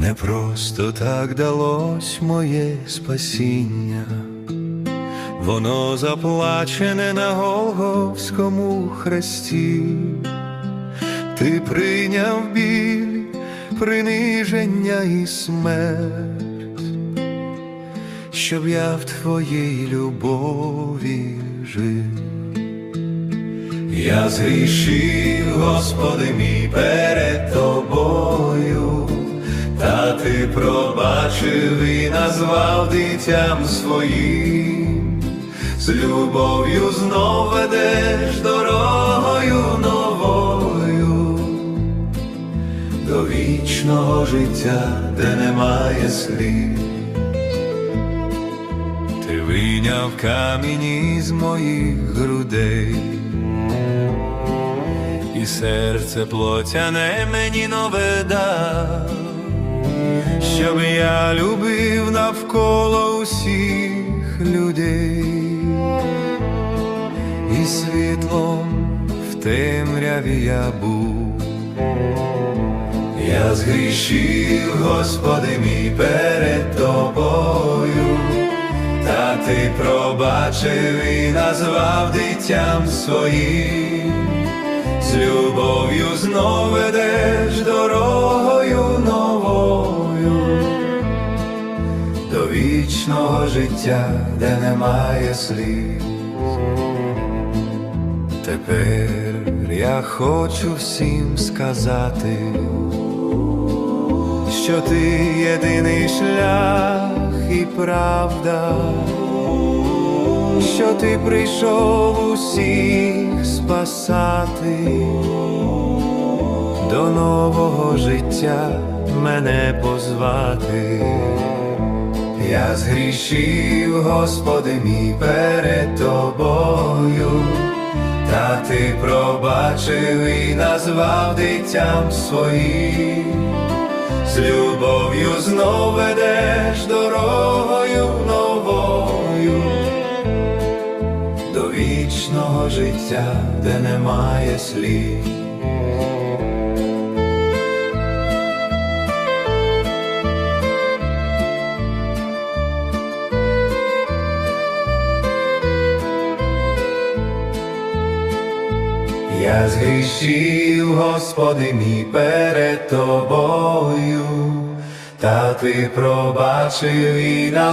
Не просто так далось моє спасіння, воно заплачене на Голговському хресті, ти прийняв біль, приниження і смерть, щоб я в твоїй любові жив. Я згрішив, Господи мій, перед пробачив і назвав дитям своїм, з любов'ю знов ведеш дорогою новою, до вічного життя, де немає слів. Ти вийняв камінь із моїх грудей, і серце плотяне мені нове дав, щоб я любив навколо усіх людей, і світлом в темряві я був. Я згрішив, Господи мій, перед тобою, та ти пробачив і назвав дитям своїм, з любов'ю знов ведеш дорогою вічного життя, де немає слів. Тепер я хочу всім сказати, що ти єдиний шлях і правда, що ти прийшов усіх спасати, до нового життя мене позвати. Я згрішив, Господи мій, перед тобою, та ти пробачив і назвав дитям своїм, з любов'ю знов ведеш дорогою новою, до вічного життя, де немає слів. Я згрішив, Господи мій, перед тобою, та ти пробачив і нас.